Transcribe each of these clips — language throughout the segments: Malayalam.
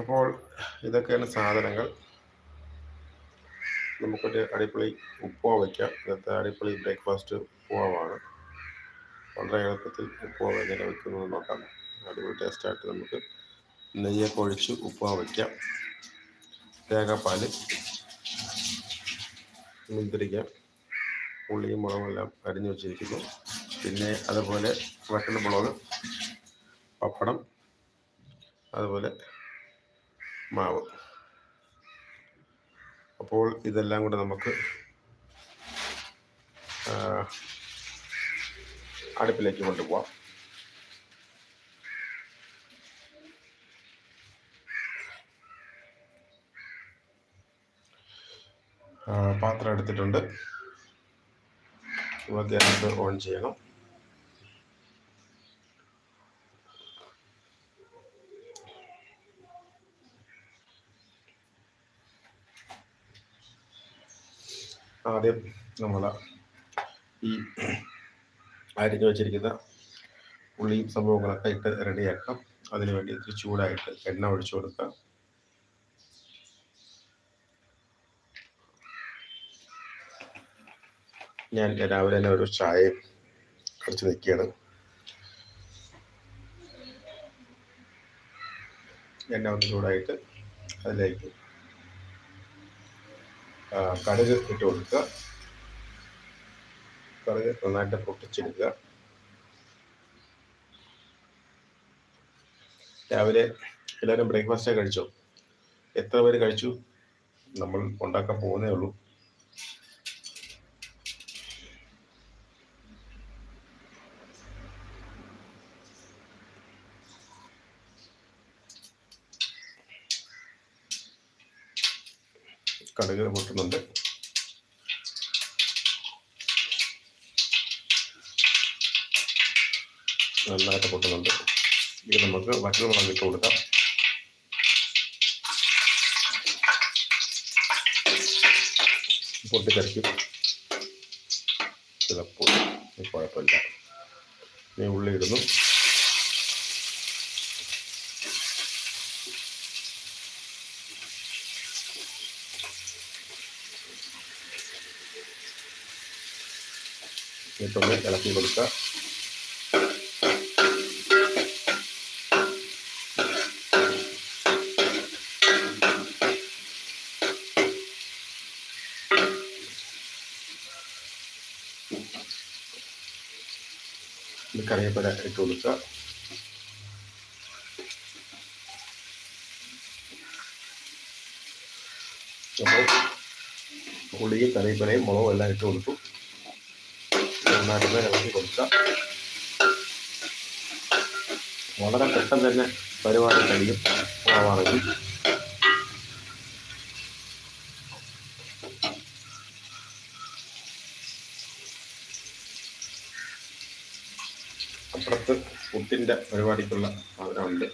അപ്പോൾ ഇതൊക്കെയാണ് സാധനങ്ങൾ. നമുക്കൊരു അടിപൊളി ഉപ്പുവ വയ്ക്കാം ഇന്നത്തെ അടിപൊളി ബ്രേക്ക്ഫാസ്റ്റ് ഉപ്പുവാണ് വളരെ എളുപ്പത്തിൽ ഉപ്പുവ എങ്ങനെ വെക്കുന്നത് നോക്കാം. അടിപൊളി ടേസ്റ്റായിട്ട് നമുക്ക് നെയ്യൊക്കെ ഒഴിച്ച് ഉപ്പുവ വയ്ക്കാം തേങ്ങാപ്പാൽ മുന്തിരിക്ക ഉള്ളിയും മുളകുമെല്ലാം അരിഞ്ഞു വെച്ചിരിക്കുന്നു. പിന്നെ അതുപോലെ വട്ടണ മുളക് പപ്പടം അതുപോലെ മാവ്. അപ്പോൾ ഇതെല്ലാം കൂടെ നമുക്ക് അടുപ്പിലേക്ക് കൊണ്ടുപോവാം. പാത്രം എടുത്തിട്ടുണ്ട്. ഇവ ഗ്യാസ് ഓൺ ചെയ്യണം. ആദ്യം നമ്മൾ ഈ അരിഞ്ഞു വെച്ചിരിക്കുന്ന ഉള്ളിയും സംഭവങ്ങളൊക്കെ ഇട്ട് റെഡിയാക്കാം. അതിനുവേണ്ടി ഇത്തിരി ചൂടായിട്ട് എണ്ണ ഒഴിച്ചു കൊടുക്കാം. ഞാൻ രാവിലെ തന്നെ ഒരു ചായ കുറച്ച് നിൽക്കുകയാണ്. എണ്ണ ഒന്ന് ചൂടായിട്ട് അതിലേക്ക് കടുക് ഇട്ട് കൊടുക്കുക. കടുക് നന്നായിട്ട് പൊട്ടിച്ചെടുക്കുക. രാവിലെ എല്ലാവരും ബ്രേക്ക്ഫാസ്റ്റ് കഴിച്ചോ? എത്ര പേര് കഴിച്ചു? നമ്മൾ ഉണ്ടാക്കാൻ പോകുന്നേ ഉള്ളൂ. കടുക് പൊട്ടുന്നുണ്ട് നന്നായിട്ട് പൊട്ടുന്നുണ്ട് ഇത് നമുക്ക് വറ്റൽ മുളക് ഇട്ട് കൊടുക്കാം. പൊട്ടിത്തെറിക്കും. ചിലപ്പോൾ കുഴപ്പമില്ല. ഇനി ഉള്ളി ഇടുന്നു. എന്നിട്ടൊന്ന് ഇളക്കി കൊടുക്കുക. കറിവേപ്പില ഇട്ട് കൊടുക്കുക. അപ്പോൾ കറിവേപ്പിലയും മുളകും എല്ലാം ഇട്ട് കൊടുത്തു. നന്നായിട്ട് ഇളക്കി കൊടുക്കുക. വളരെ പെട്ടെന്ന് തന്നെ പരിപാടി കഴിയും. മാവാണെങ്കിൽ അപ്പുറത്ത് പുട്ടിന്റെ പരിപാടിക്കുള്ള സാധനമുണ്ട്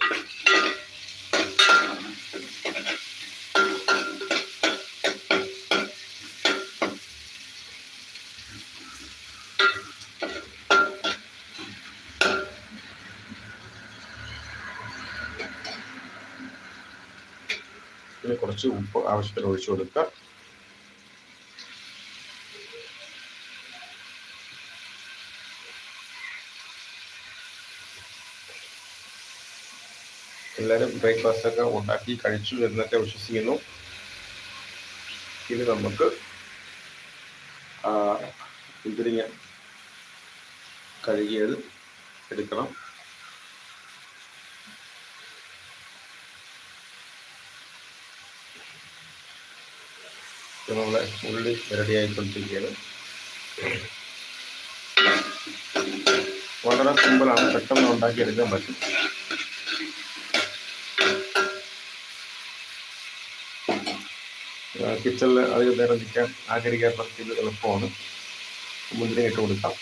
പിന്നെ കുറച്ച് ഉപ്പ് ആവശ്യത്തിന് ഒഴിച്ചു കൊടുക്കുക. എല്ലാവരും ബ്രേക്ക്ഫാസ്റ്റ് ഒക്കെ ഉണ്ടാക്കി കഴിച്ചു എന്നൊക്കെ വിശ്വസിക്കുന്നു. ഇനി നമുക്ക് മുന്തിരിങ്ങ കഴുകിയത് എടുക്കണം. നമ്മളെ ഉള്ളി റെഡി ആയിക്കൊണ്ടിരിക്കുകയാണ് വളരെ സിമ്പിളാണ് പെട്ടെന്ന് ഉണ്ടാക്കിയെടുക്കാൻ പറ്റും. കിച്ചണിൽ അധികം നേരം നിൽക്കാൻ ആഗ്രഹിക്കാത്ത ഇത് എളുപ്പമാണ്. മുന്തിരി ഇട്ട് കൊടുക്കാം.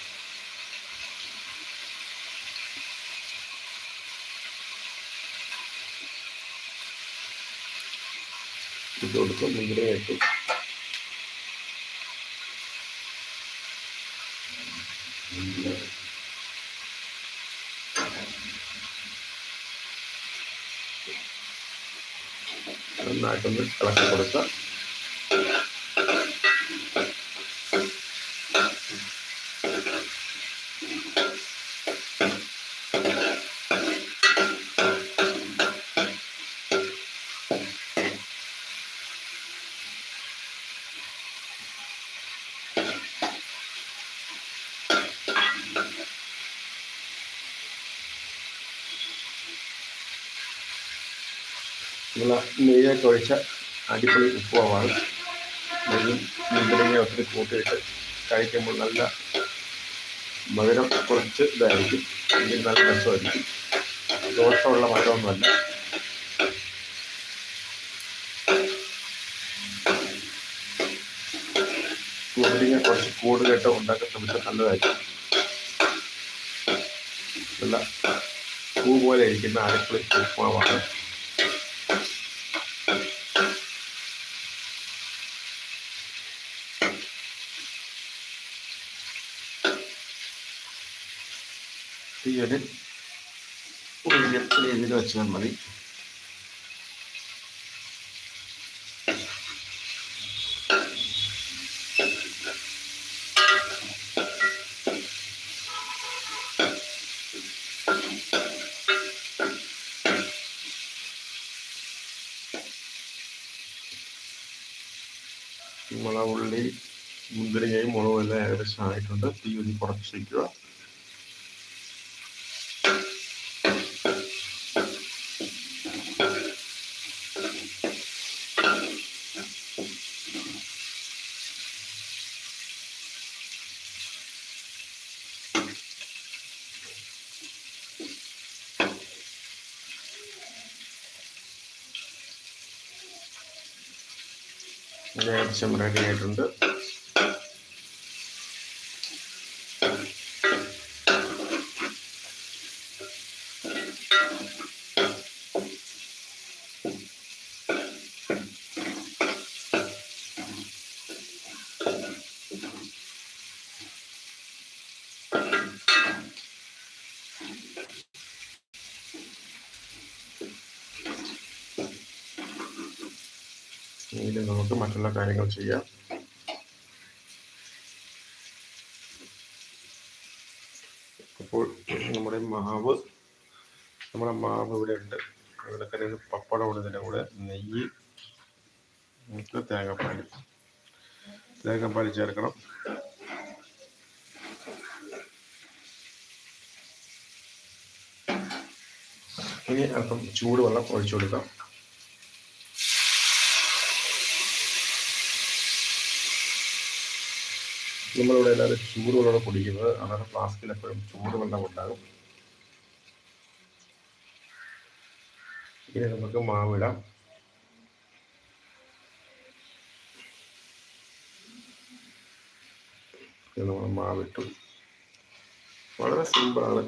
ഇട്ട് കൊടുക്കും മുന്തിരി ഇട്ടു. നന്നായിട്ടൊന്ന് ഇളക്കി കൊടുക്കുക. നമ്മൾ നെയ്യൊക്കെ ഒഴിച്ച അടിപൊളി ഉപ്പുമാണ് നെയ്യും മുന്തിരിങ്ങയും ഒത്തിരി കൂട്ടിയിട്ട് കഴിക്കുമ്പോൾ നല്ല മധുരം കുറച്ച് ഇതായിരിക്കും. എങ്കിൽ നല്ല രസമായിരിക്കും. ദോഷമുള്ള മധുരമൊന്നുമല്ല. മുന്തിരിങ്ങ കുറച്ച് കൂടുതലായിട്ട് ഉണ്ടാക്കാൻ ശ്രമിച്ചാൽ നല്ലതായിരിക്കും. നല്ല പൂ പോലെ ഇരിക്കുന്ന അടിപൊളി ഉപ്പുമാവാണ്. തീയൊരു മീഡിയം ഇതിൽ വെച്ചാൽ മതി. മുളക് ഉള്ളി മുന്തിരിങ്ങയും മുളകും എല്ലാം ഏകദേശം ആയിട്ടുണ്ട്. തീ ഒന്ന് കുറച്ച് വയ്ക്കുക ഏകദേശം റെഡി ആയിട്ടുണ്ട് ഇനി നമുക്ക് മറ്റുള്ള കാര്യങ്ങൾ ചെയ്യാം. അപ്പോൾ നമ്മുടെ മാവ് നമ്മുടെ മാവ് ഇവിടെ ഉണ്ട് ഇവിടെ തന്നെ പപ്പടം ഉണ്ട് ഇതിന്റെ കൂടെ. നെയ്യ് തേങ്ങാപ്പാൽ തേങ്ങാപ്പാൽ ചേർക്കണം. ഇനി അല്പം ചൂടുവെള്ളം ഒഴിച്ചു കൊടുക്കാം. നമ്മളിവിടെ എല്ലാവരും ചൂടുവെള്ളം കുടിക്കുന്നത്. അന്നേരം ഫ്ലാസ്കിൽ എപ്പോഴും ചൂടുവെള്ളം ഉണ്ടാകും. ഇനി നമുക്ക് മാവിടാം നമ്മൾ മാവിട്ടു വളരെ സിമ്പിളാണ്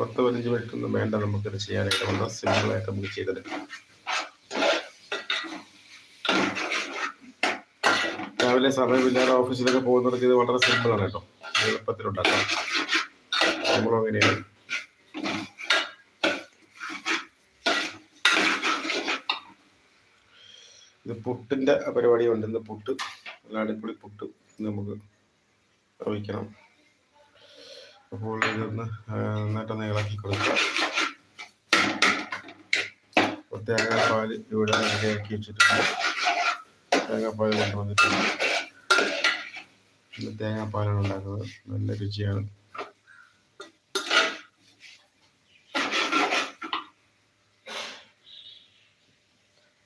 പത്ത് പതിനഞ്ച് മിനിറ്റ് ഒന്നും വേണ്ട നമുക്കിത് ചെയ്യാനായിട്ട്. വളരെ സിമ്പിളായിട്ട് നമുക്ക് ചെയ്തെടുക്കാം. രാവിലെ സമയമില്ലാതെ ഓഫീസിലൊക്കെ പോകുന്നവർക്ക് ഇത് വളരെ സിമ്പിളാണ് കേട്ടോ. എളുപ്പത്തിലുണ്ടാക്കാം. നമ്മളും അങ്ങനെയാണ്. ഇത് പുട്ടിന്റെ പരിപാടി ഉണ്ട് ഇന്ന് പുട്ട് നല്ല അടിപൊളി പുട്ട് നമുക്ക് ഒഴിക്കണം അപ്പോൾ ഇതൊന്ന് നന്നായിട്ടൊന്ന് ഇളക്കി പ്രത്യേക പാൽ ഇവിടെ റെഡിയാക്കി വെച്ചിട്ടുണ്ട്. തേങ്ങാപ്പാൽ കൊണ്ടുവന്നിട്ടുണ്ട് തേങ്ങാപ്പാലാണ് ഉണ്ടാക്കുന്നത്. നല്ല രുചിയാണ്.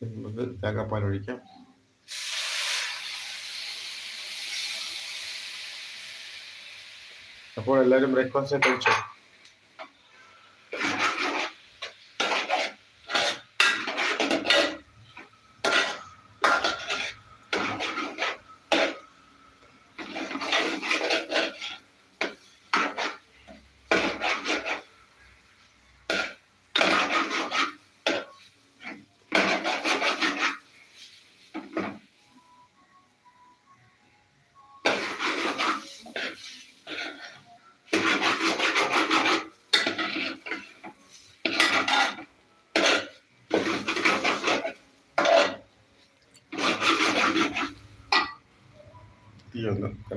നമുക്ക് തേങ്ങാപ്പാൽ ഒഴിക്കാം. അപ്പോൾ എല്ലാവരും ബ്രേക്ക്ഫാസ്റ്റ് കഴിച്ചോ?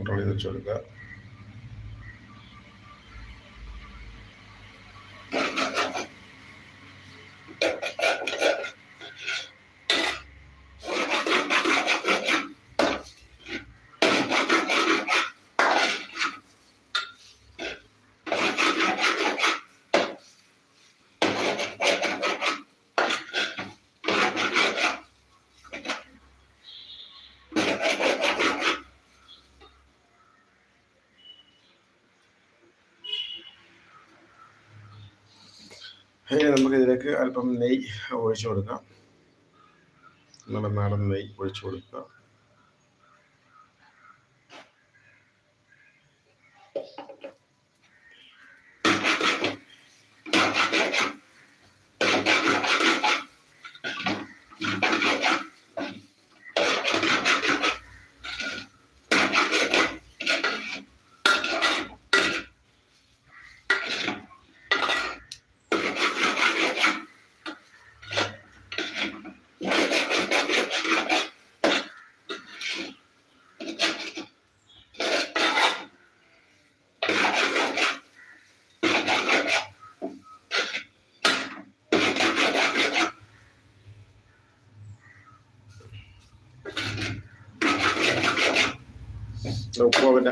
கண்ட்ரோல் எதுவும் சொல்லுங்கள் ഇതിലേക്ക് അല്പം നെയ്യ് ഒഴിച്ചു കൊടുക്കാം. നമ്മുടെ നാടൻ നെയ്യ് ഒഴിച്ചു കൊടുക്കുക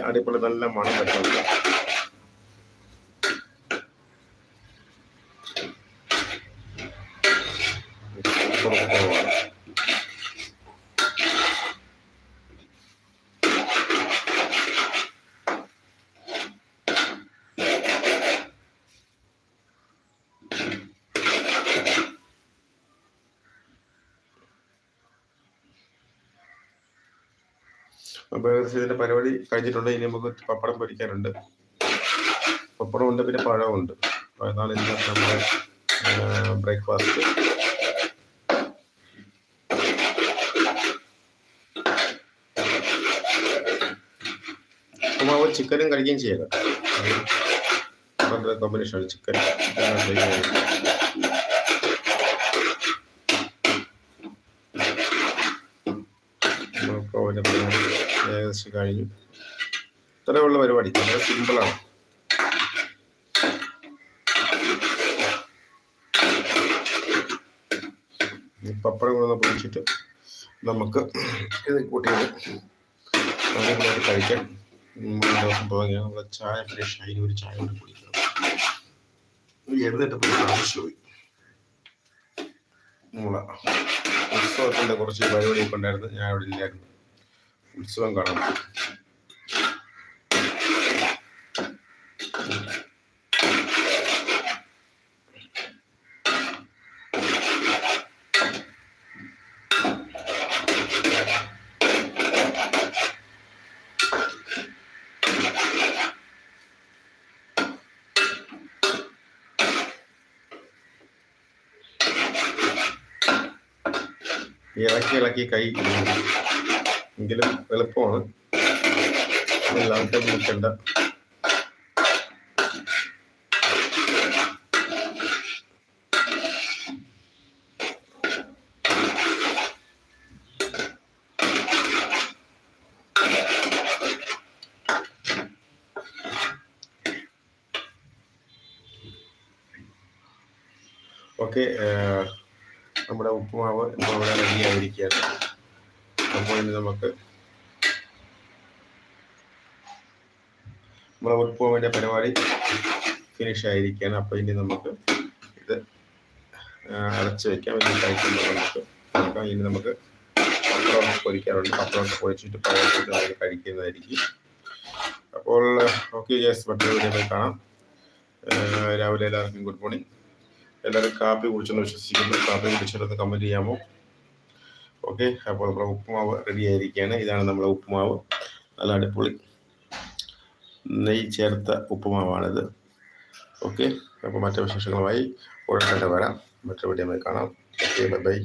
അടിപൊളി നല്ല മണം ഉപ്പുമാവാണ് ഇതിന്റെ പരിപാടി കഴിഞ്ഞിട്ടുണ്ട്. ഇനി നമുക്ക് പപ്പടം പൊരിക്കാനുണ്ട്. പപ്പടം ഉണ്ട് പിന്നെ പഴമുണ്ട്. അതാണ് ഇന്ന് നമ്മുടെ ബ്രേക്ക്ഫാസ്റ്റ് ഉപ്പുമാവ് ചിക്കനും കഴിക്കുകയും ചെയ്യാം കോമ്പിനേഷൻ കോമ്പിനേഷനാണ് ചിക്കൻ ചിക്കൻ ഏകദേശം കഴിഞ്ഞു. ഇത്രയുള്ള പരിപാടി. വളരെ സിമ്പിളാണ് പപ്പടം കൂടെ പൊടിച്ചിട്ട് നമുക്ക് ഇത് കൂട്ടിയിട്ട് കഴിക്കാം. ദിവസം തുടങ്ങിയാൽ നമ്മുടെ ചായ ഫ്രഷ് ആയി ഒരു ചായ കൂടി കുടിക്കണം എഴുതിട്ട് ആവശ്യമായി. നമ്മളെ ഉത്സവത്തിന്റെ കുറച്ച് പരിപാടിയൊക്കെ ഉണ്ടായിരുന്നു. ഞാൻ അവിടെ ഇല്ലായിരുന്നു. ഉത്സവം കാണാൻ പോയി. ഇളക്കി ഇളക്കി കൈ എങ്കിലും എളുപ്പമാണ്. എല്ലാവർക്കും നിൽക്കണ്ട നമ്മുടെ ഉപ്പുമാവ് ഇപ്പോൾ ഇവിടെ റെഡി ആയിരിക്കുകയാണ്. അപ്പോൾ നമുക്ക് നമ്മുടെ ഉപ്പുമാവിന്റെ പരിപാടി ഫിനിഷ് ആയിരിക്കുകയാണ്. അപ്പോൾ ഇനി നമുക്ക് ഇത് അടച്ച് വെക്കാം. ഇനി കഴിക്കുമ്പോൾ ഇനി നമുക്ക് പപ്പടം പൊരിക്കാറുണ്ട്. പപ്പടം പൊരിച്ചിട്ട് പഴയ കഴിക്കുന്നതായിരിക്കും. അപ്പോൾ ഓക്കെ യെസ് മറ്റൊരു വീഡിയോ പോയി കാണാം. രാവിലെ എല്ലാവർക്കും ഗുഡ് മോർണിംഗ് എല്ലാവരും കാപ്പി കുടിച്ചെന്ന് വിശ്വസിക്കുന്നു. കാപ്പി കുടിച്ചിട്ടൊന്ന് കമന്റ് ചെയ്യാമോ? ഓക്കെ അപ്പോൾ നമ്മുടെ ഉപ്പുമാവ് റെഡി ആയിരിക്കുകയാണ്. ഇതാണ് നമ്മുടെ ഉപ്പുമാവ്. നല്ല അടിപൊളി നെയ് ചേർത്ത ഉപ്പുമാവാണിത്. ഓക്കെ അപ്പോൾ മറ്റു വിശേഷങ്ങളുമായി ഉടനെ വരാം. മറ്റു വീഡിയോമായി കാണാം. Okay bye bye